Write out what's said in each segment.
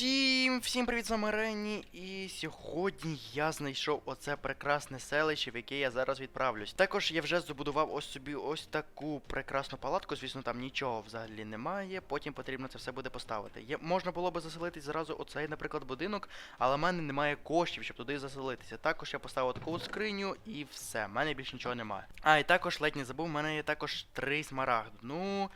Всім, всім привіт, з вами Ренні, і сьогодні я знайшов оце прекрасне селище, в яке я зараз відправлюсь. Також я вже забудував ось собі ось таку прекрасну палатку, звісно, там нічого взагалі немає, потім потрібно це все буде поставити. Є, можна було би заселитись зразу оцей, наприклад, будинок, але в мене немає коштів, щоб туди заселитися. Також я поставив таку скриню і все, в мене більше нічого немає. А, і також ледь не забув, в мене є також три смарагди. Ну.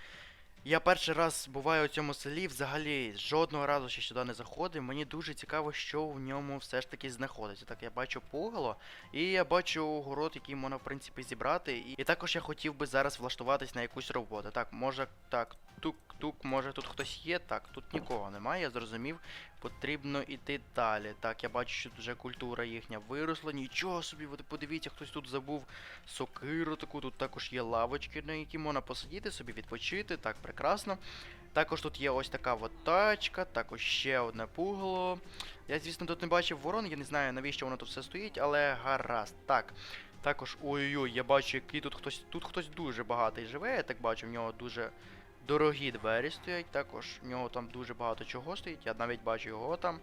Я перший раз буваю у цьому селі, взагалі жодного разу ще сюди не заходив. Мені дуже цікаво, що в ньому все ж таки знаходиться. Так, я бачу пугало, і я бачу город, який можна, в принципі, зібрати. І, також я хотів би зараз влаштуватись на якусь роботу. Так, може, так, тук-тук, може тут хтось є. Так, тут нікого немає, я зрозумів. Потрібно йти далі. Так, я бачу, що вже культура їхня виросла. Нічого собі, ви подивіться, хтось тут забув сокиру таку, тут також є лавочки, на які можна посидіти собі, відпочити. Так, прекрасно. Також тут є ось така от тачка, також ще одне пугало. Я, звісно, тут не бачив ворон, я не знаю, навіщо воно тут все стоїть, але гаразд. Так. Також, ой-ой-ой, я бачу, який тут хтось. Тут хтось дуже багатий живе, я так бачу, в нього дуже дорогі двері стоять. Також в нього там дуже багато чого стоїть. Я навіть бачу його там.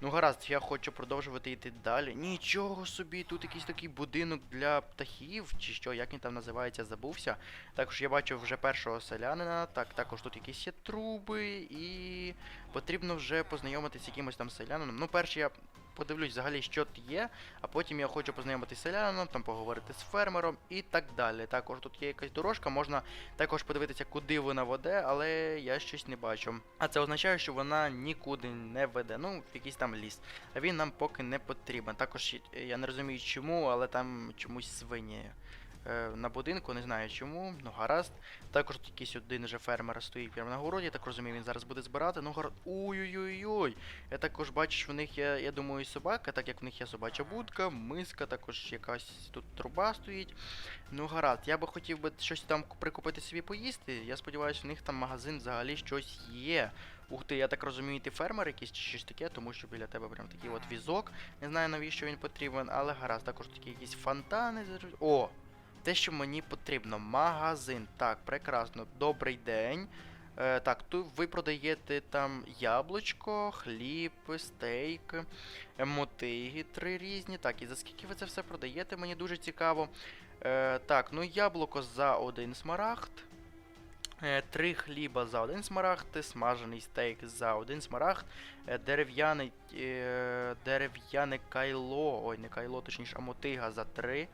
Ну гаразд, я хочу продовжувати йти далі. Нічого собі, тут якийсь такий будинок для птахів, чи що, як він там називається, забувся. Також я бачу вже першого селянина. Так, також тут якісь є труби, і потрібно вже познайомитися з якимось там селянином. Ну, перше я подивлюсь взагалі, що тут є, а потім я хочу познайомитися з селянином, там поговорити з фермером і так далі. Також тут є якась дорожка, можна також подивитися, куди вона веде, але я щось не бачу. А це означає, що вона нікуди не веде. Ну, в якийсь там ліс. А він нам поки не потрібен. Також я не розумію чому, але там чомусь свині. Е, На будинку, не знаю чому, ну гаразд. Також тут якийсь один вже фермер стоїть прямо на городі, так розумію, він зараз буде збирати. Ну гаразд. Ой-ой-ой-ой. Я також бачу, що в них є, я думаю, собака, так як в них є собача будка, миска, також якась тут труба стоїть. Ну гаразд, я би хотів би щось там прикупити собі поїсти. Я сподіваюся, в них там магазин взагалі щось є. Ух ти, я так розумію, ти фермер якийсь чи щось таке, тому що біля тебе прям такий от візок. Не знаю навіщо він потрібен, але гаразд, також такі якісь фонтани. О! Те, що мені потрібно. Магазин. Так, прекрасно. Добрий день. Е, так, тут ви продаєте там яблучко, хліб, стейк, мотиги три різні. Так, і за скільки ви це все продаєте? Мені дуже цікаво. Е, так, ну яблуко за один смарагд. Е, Три хліба за один смарагд, смажений стейк за один смарагд, е, дерев'яний е, дерев'яне кайло, ой, не кайло, точніше, а мотига за три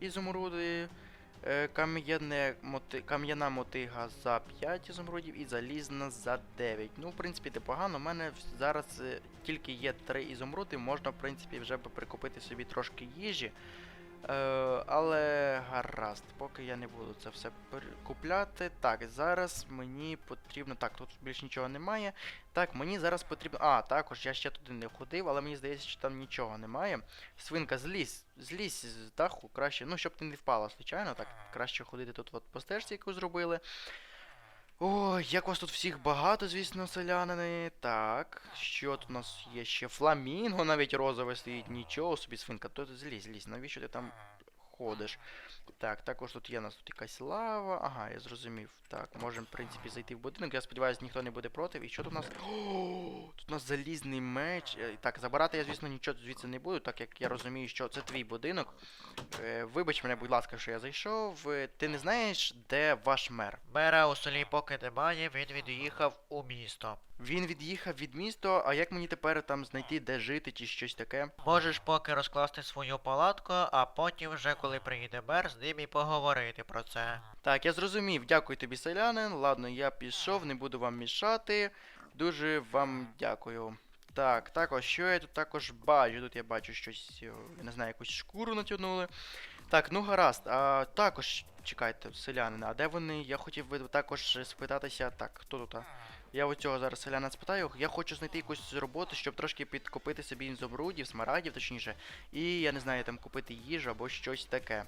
ізумруди, е, кам'яна мотига за 5 ізумрудів і залізна за 9. Ну, в принципі, непогано. У мене зараз тільки є 3 ізумруди, можна, в принципі, вже прикупити собі трошки їжі. Е, але гаразд, поки я не буду це все купляти. Так, зараз мені потрібно. Так, тут більше нічого немає. Так, мені зараз потрібно. А, також я ще туди не ходив, але мені здається, що там нічого немає. Свинка, злізь, злізь з даху, краще. Ну, щоб ти не впала, звичайно. Так, краще ходити тут от по стежці, яку зробили. Ой, як вас тут всіх багато, звісно, селянини. Так, що тут у нас є ще? Фламінго навіть розове стоїть. Нічого собі, свинка. То злізь, злізь, навіщо ти там ходиш? Так, також тут є у нас тут якась лава. Ага, я зрозумів. Так, можемо, в принципі, зайти в будинок. Я сподіваюся, ніхто не буде проти. І що тут у нас? О, тут у нас залізний меч. Е, Так, забирати я, звісно, нічого звідси не буду, так як я розумію, що це твій будинок. Е, Вибач мене, будь ласка, що я зайшов. Е, Ти не знаєш, де ваш мер? Мера у селі поки немає, він від'їхав у місто. Він від'їхав від міста, а як мені тепер там знайти, де жити чи щось таке? Можеш поки розкласти свою палатку, а потім вже коли приїде мер, з ним і поговорити про це. Так, я зрозумів. Дякую тобі, селянин. Ладно, я пішов, не буду вам мішати. Дуже вам дякую. Так, також, що я тут також бачу? Тут я бачу щось, е, я не знаю, якусь шкуру натягнули. Так, ну гаразд. А також, чекайте, селянина, а де вони? Я хотів би також спитатися. Так, хто тут? а? Я у цього зараз селяна спитаю. Я хочу знайти якусь роботу, щоб трошки підкупити собі інзобрудів, смарагдів, точніше. І я не знаю, там купити їжу або щось таке.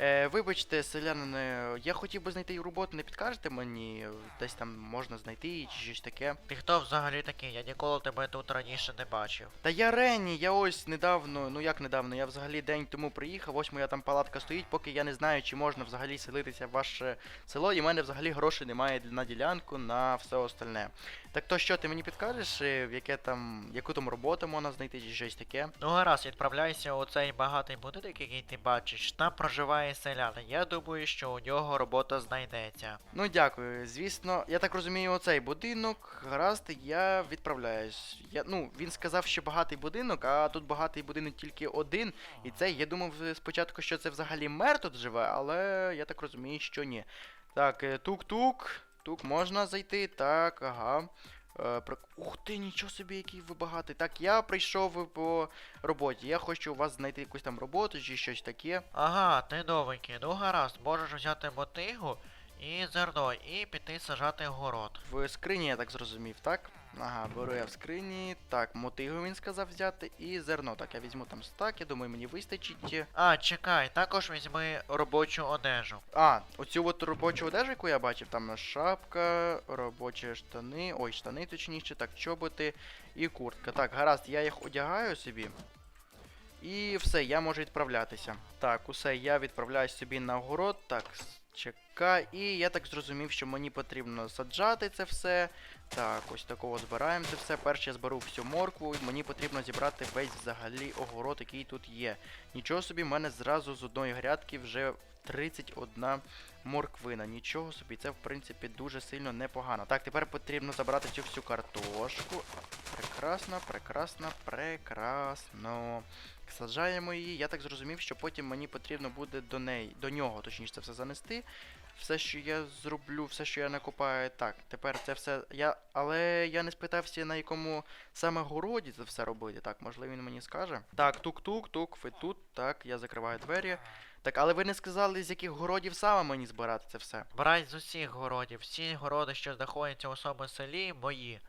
Е, вибачте, селянине, я хотів би знайти роботу, не підкажете мені? Десь там можна знайти чи щось таке. Ти хто взагалі такий? Я ніколи тебе тут раніше не бачив. Та я Ренні, я ось недавно, ну як недавно, я взагалі день тому приїхав, ось моя там палатка стоїть, поки я не знаю, чи можна взагалі селитися в ваше село, і в мене взагалі грошей немає на ділянку, на все остальне. Так то що, ти мені підкажеш, е, в яке там, яку там роботу можна знайти чи щось таке? Ну гаразд, відправляйся у цей багатий будинок, який ти бачиш. Там проживає селянин. Я думаю, що у нього робота знайдеться. Ну дякую. Звісно, я так розумію, оцей будинок, гаразд, я відправляюсь. Я, ну, він сказав, що багатий будинок, а тут багатий будинок тільки один. І це я думав е, спочатку, що це взагалі мер тут живе, але я так розумію, що ні. Так, е, тук-тук. Тук можна зайти. Так, ага. Е, про... Ух ти, нічого собі, який ви багатий. Так, я прийшов по роботі. Я хочу у вас знайти якусь там роботу чи щось таке. Ага, ти новенький. Ну гаразд, можеш взяти мотигу і зерно, і піти сажати город. В скрині, я так зрозумів, так? Ага, беру я в скрині. Так, мотигу він сказав взяти і зерно. Так, я візьму там стак, я думаю, мені вистачить. А, чекай, також візьми робочу одежу. А, оцю от робочу одежу, яку я бачив, там шапка, робочі штани, ой, штани точніше, так, чоботи і куртка. Так, гаразд, я їх одягаю собі. І все, я можу відправлятися. Так, усе, я відправляюсь собі на город. Так, чекай. І я так зрозумів, що мені потрібно саджати це все. Так, ось такого збираємо це все. Перше я зберу всю моркву, і мені потрібно зібрати весь взагалі огород, який тут є. Нічого собі, в мене зразу з одної грядки вже 31 морквина. Нічого собі, це в принципі дуже сильно непогано. Так, тепер потрібно забрати цю всю картошку. Прекрасно, прекрасно, прекрасно. Саджаємо її. Я так зрозумів, що потім мені потрібно буде до неї, до нього, точніше, це все занести. Все, що я зроблю, все, що я накопаю. Так, тепер це все. Я. Але я не спитався, на якому саме городі це все робити. Так, можливо, він мені скаже. Так, тук-тук, тук, ви тут. Так, я закриваю двері. Так, але ви не сказали, з яких городів саме мені збирати це все. Брать з усіх городів. Всі городи, що знаходяться у своєму селі, мої.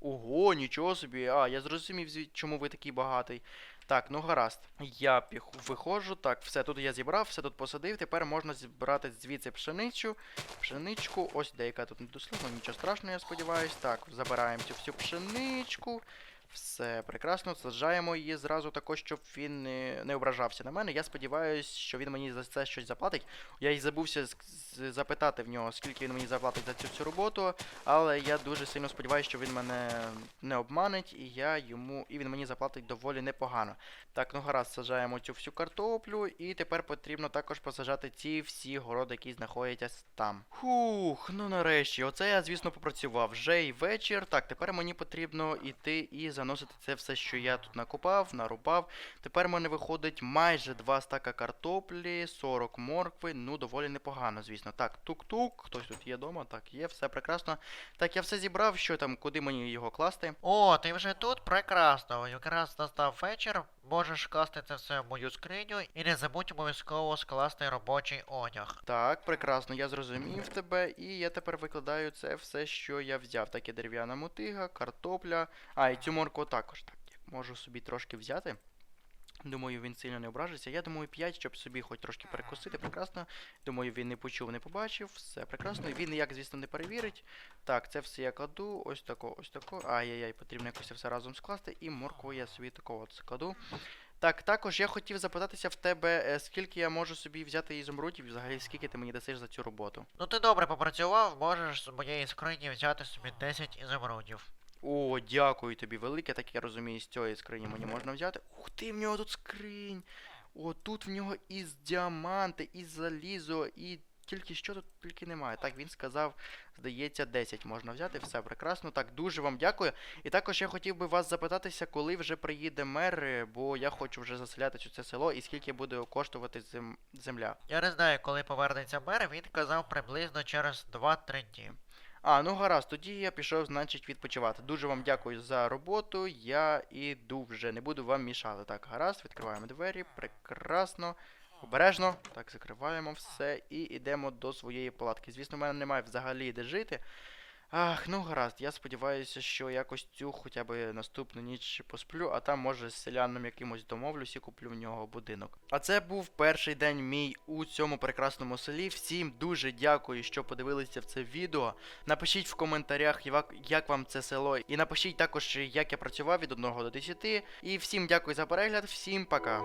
Ого, нічого собі. А, я зрозумів, чому ви такий багатий. Так, ну гаразд. Я виходжу. Так, все тут я зібрав, все тут посадив. Тепер можна зібрати звідси пшеницю. Пшеничку. Ось деяка тут недословно, нічого страшного, я сподіваюсь. Так, забираємо цю всю пшеничку. Все прекрасно, саджаємо її зразу також, щоб він не, ображався на мене. Я сподіваюся, що він мені за це щось заплатить. Я й забувся запитати в нього, скільки він мені заплатить за цю всю роботу. Але я дуже сильно сподіваюся, що він мене не обманить, і я йому. і він мені заплатить доволі непогано. Так, ну гаразд, саджаємо цю всю картоплю, і тепер потрібно також посаджати ці всі городи, які знаходяться там. Хух, ну нарешті, оце я, звісно, попрацював. Вже й вечір. Так, тепер мені потрібно іти і заносити це все, що я тут накопав, нарубав. Тепер в мене виходить майже 2 стака картоплі, 40 моркви. Ну, доволі непогано, звісно. Так, тук-тук, хтось тут є вдома, так, є, все прекрасно. Так, я все зібрав, що там, куди мені його класти. О, ти вже тут? Прекрасно. Якраз настав вечір. Можеш класти це все в мою скриню і не забудь обов'язково скласти робочий одяг. Так, прекрасно, я зрозумів тебе, і я тепер викладаю це все, що я взяв. Так, і дерев'яна мотига, картопля. А, і цю морку також. Так, можу собі трошки взяти. Думаю, він сильно не ображиться. Я думаю, 5, щоб собі хоч трошки перекусити. Прекрасно. Думаю, він не почув, не побачив. Все прекрасно. Він ніяк, звісно, не перевірить. Так, це все я кладу. Ось тако, ось тако. Ай-яй-яй, потрібно якось все разом скласти. І моркву я собі такого от складу. Так, також я хотів запитатися в тебе, е, скільки я можу собі взяти ізумрудів, і взагалі скільки ти мені дасиш за цю роботу. Ну ти добре попрацював, можеш з моєї скрині взяти собі 10 ізумрудів. О, дякую тобі велике, так я розумію, з цієї скрині мені можна взяти. Ух ти, в нього тут скринь. О, тут в нього із діаманти, і залізо, і тільки що тут тільки немає. Так, він сказав, здається, 10 можна взяти, все прекрасно. Так, дуже вам дякую. І також я хотів би вас запитатися, коли вже приїде мер, е, бо я хочу вже заселятися у це село, і скільки буде коштувати зем... земля. Я не знаю, коли повернеться мер, він казав приблизно через 2-3 дні. А, ну гаразд, тоді я пішов, значить, відпочивати. Дуже вам дякую за роботу. Я іду вже, не буду вам мішати. Так, гаразд, відкриваємо двері, прекрасно. Обережно. Так, закриваємо все і йдемо до своєї палатки. Звісно, в мене немає взагалі де жити. Ах, ну гаразд, я сподіваюся, що якось цю хоча б наступну ніч посплю, а там може з селяном якимось домовлюсь і куплю в нього будинок. А це був перший день мій у цьому прекрасному селі. Всім дуже дякую, що подивилися в це відео. Напишіть в коментарях, як, вам це село, і напишіть також, як я працював від 1 до 10. І всім дякую за перегляд, всім пока.